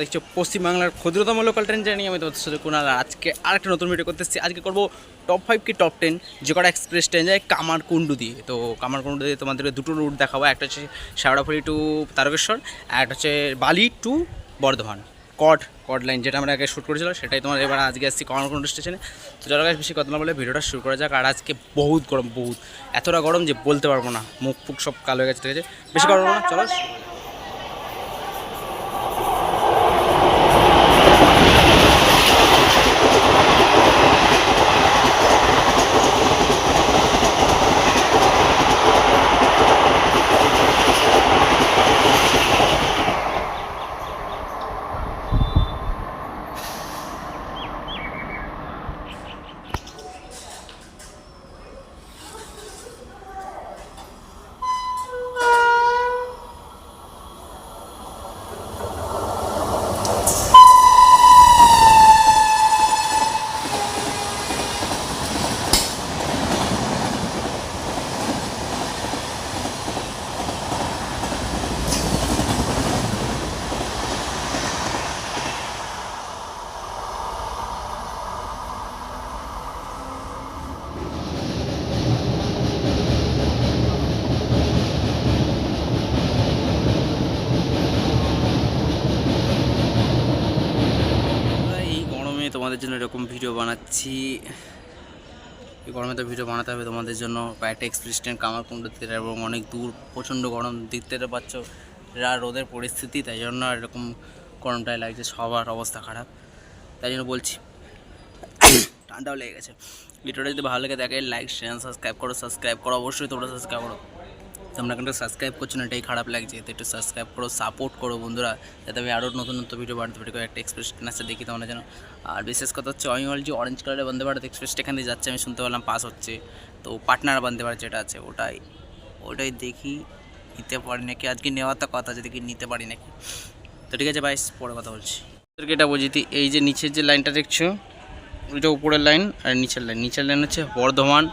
দেখছ পশ্চিমবাংলার ক্ষুদ্রতম লোকাল ট্রেন জানি আমি তোমাদের সাথে কুনাল আজকে আরেকটা নতুন ভিডিও করতে এসেছি। আজকে করব টপ ফাইভ কি টপ টেন যে কটা এক্সপ্রেস ট্রেন যায় কামারকুণ্ডু দিয়ে। তো কামারকুণ্ডু দিয়ে তোমাদেরকে দুটো রুট দেখাবো। একটা হচ্ছে শেওড়াফুলি টু তারকেশ্বর, আর একটা হচ্ছে বালি two Bardhaman. Code code line যেটা আমরা আগে শ্যুট করেছিলাম, সেটাই তোমার এবার আজকে আসছি কামারকুণ্ডু স্টেশনে তো চলো গাছ বেশি কথা না বলে ভিডিওটা শুরু করা যাক। আর আজকে বহুত গরম, বহুত। এতটা গরম যে বলতে পারব না। মুখ ফুক সব কালো হয়ে গেছে, ঠিক আছে? বেশি গরম না, চলো আমরা এই গরমে তোমাদের জন্য এরকম ভিডিও বানাচ্ছি। এই গরমে তো ভিডিও বানাতে হবে তোমাদের জন্য। কয়েকটা এক্সপ্রেস ট্রেন কামারকুণ্ড থেকে এবং অনেক দূর, প্রচণ্ড গরম দেখতে পাচ্ছ যা রোদের পরিস্থিতি, তাই জন্য এরকম গরমটাই লাগছে। সবার অবস্থা খারাপ। তাই জন্য বলছি, ঠান্ডাও লেগে গেছে। ভিডিওটা যদি ভালো লাগে থাকে লাইক শেয়ার সাবস্ক্রাইব করো। সাবস্ক্রাইব করো, অবশ্যই তোমরা সাবস্ক্রাইব করো। তোমরা কিন্তু সাবস্ক্রাইব করছ না, এটাই খারাপ লাগছে। তো একটু সাবস্ক্রাইব করো সাপোর্ট করো বন্ধুরা, যাতে আমি আরও নতুন নতুন ভিডিও বানাতে পারি একটা এক্সপ্রেস আছে দেখি তোমরা যেন। আর বিশেষ কথা হচ্ছে, আমি বলছি অরেঞ্জ কালারের বন্দে ভারত এক্সপ্রেসটা এখান যাচ্ছে, আমি শুনতে পেলাম পাস হচ্ছে। তো পাটনার বন্দে ভারত যেটা আছে, ওটাই ওটাই দেখি, নিতে পারি নাকি? আজকে নেওয়ার তো কথা আছে, দেখি নিতে পারি নাকি। তো ঠিক আছে বাইস পরে কথা বলছি। তোদেরকে এটা বুঝি এই যে নিচের যে লাইনটা দেখছ, ওইটা উপরের লাইন আর নিচের লাইন নিচের লাইন হচ্ছে বর্ধমান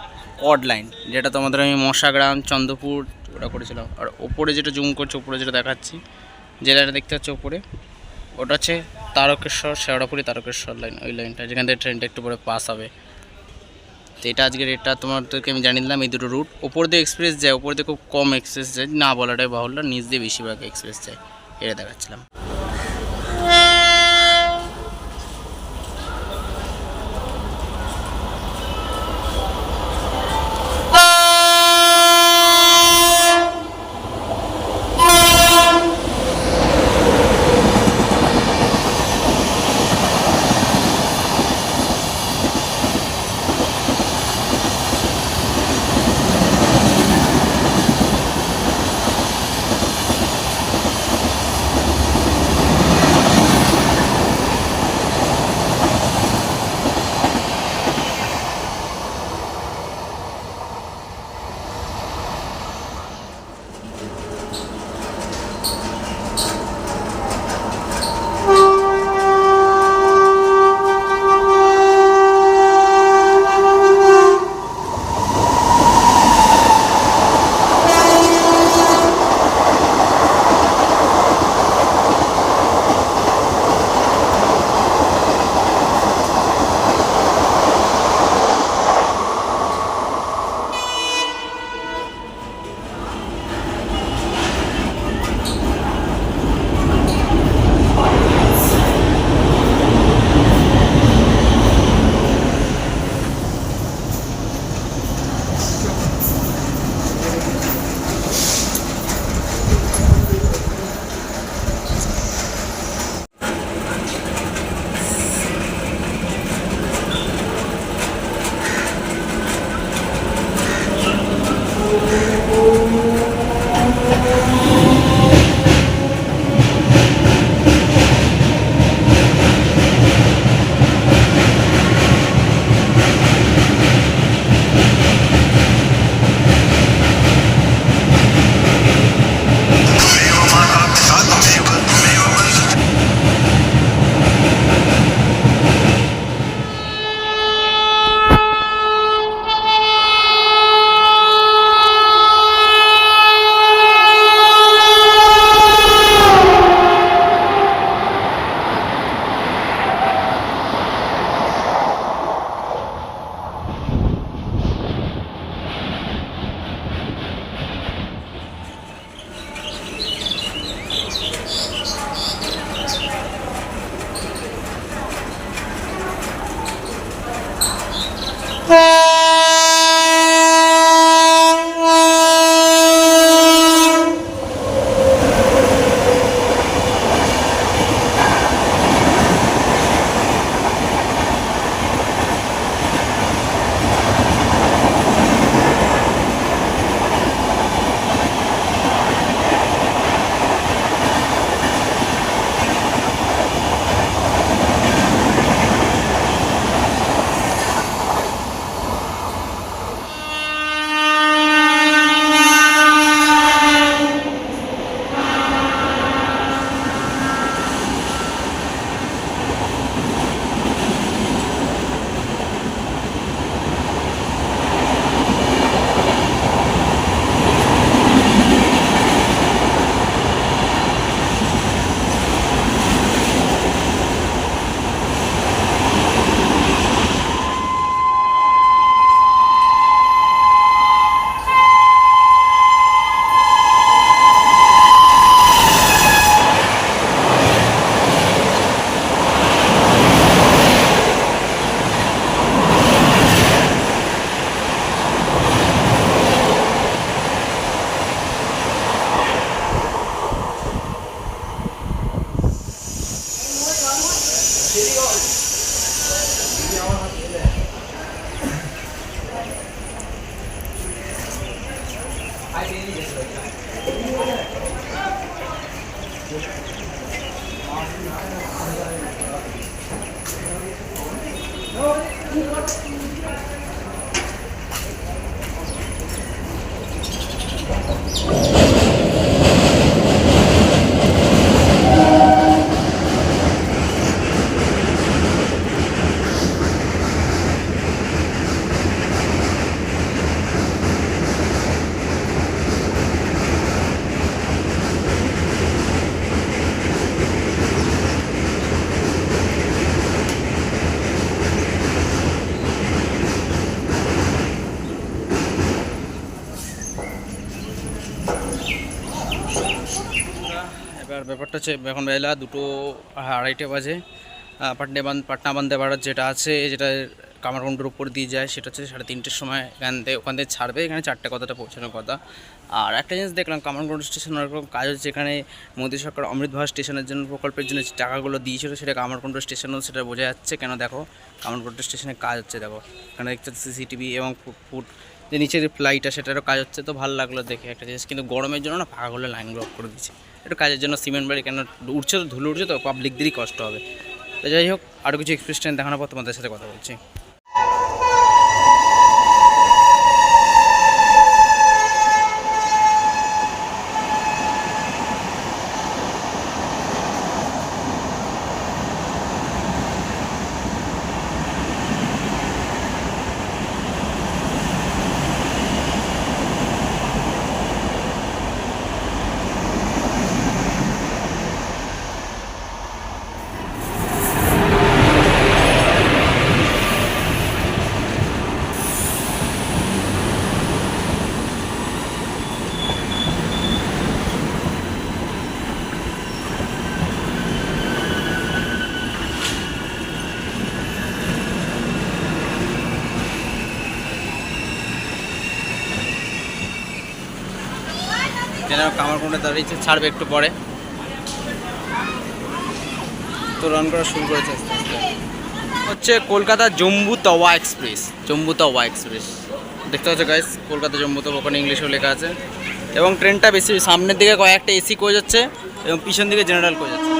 কড লাইন যেটা তোমাদের আমি মশাগ্রাম, চন্দ্রপুর ওটা করেছিলাম। আর ওপরে যেটা জুম করছে, ওপরে যেটা দেখাচ্ছি, যে লাইনটা দেখতে পাচ্ছি ওপরে, ওটা হচ্ছে তারকেশ্বর, শেওড়াপুরি তারকেশ্বর লাইন, ওই লাইনটা, যেখান থেকে ট্রেনটা একটু পরে পাস হবে। তো এটা আজকে রেটটা তোমাদেরকে আমি জানিয়ে দিলাম, এই দুটো রুট ওপর দিয়ে এক্সপ্রেস যায়, ওপর দিয়ে খুব কম এক্সপ্রেস যায়, না বলাটাই বাহুল্য নিজ দিয়ে বেশিরভাগ এক্সপ্রেস যায়, এটা দেখাচ্ছিলাম। এবার ব্যাপারটা হচ্ছে এখন বেলা দুটো আড়াইটে বাজে। পাটনা বান পাটনা বান্দে ভারত যেটা আছে, যেটা কামারকুণ্ডের উপর দিয়ে যায়, সেটা হচ্ছে সাড়ে তিনটের সময় এখান থেকে ওখান থেকে ছাড়বে, এখানে চারটে কথাটা পৌঁছানোর কথা। আর একটা জিনিস দেখলাম কামারকুণ্ড স্টেশন ওরকম কাজ হচ্ছে এখানে মোদী সরকার অমৃত ভারত স্টেশনের জন্য প্রকল্পের জন্য যে টাকাগুলো দিয়েছিল, সেটা কামারকুণ্ড স্টেশনও সেটা বোঝা যাচ্ছে। কেন দেখো কামারকুণ্ড স্টেশনে কাজ হচ্ছে, দেখো। এখানে দেখতে সিসিটিভি এবং ফুড যে নিচের যে ফ্লাইটটা সেটারও কাজ হচ্ছে, তো ভালো লাগল দেখে একটা জিনিস। কিন্তু গরমের জন্য না পাকাগুলো লাইন ব্লক করে দিচ্ছে একটু কাজের জন্য সিমেন্ট বাড়ি কেন উঠছে তো, ধুলো উঠছে তো পাবলিকদেরই কষ্ট হবে। তো যাই হোক আরও কিছু এক্সপ্রেস ট্রেন দেখানোর পর তোমাদের সাথে কথা বলছি। যেন কামারকুণ্ডে দাঁড়িয়েছে ছাড়বে একটু পরে। তো রান করা শুরু করেছে হচ্ছে কলকাতা জম্বু তাওয়া এক্সপ্রেস জম্বু তাওয়া এক্সপ্রেস দেখতে পাচ্ছ গাইস কলকাতা জম্বু তাওয়া, ওখানে ইংলিশেও লেখা আছে। এবং ট্রেনটা বেশি, সামনের দিকে কয়েকটা এসি কোচ যাচ্ছে এবং পিছন দিকে জেনারেল কোচ যাচ্ছে।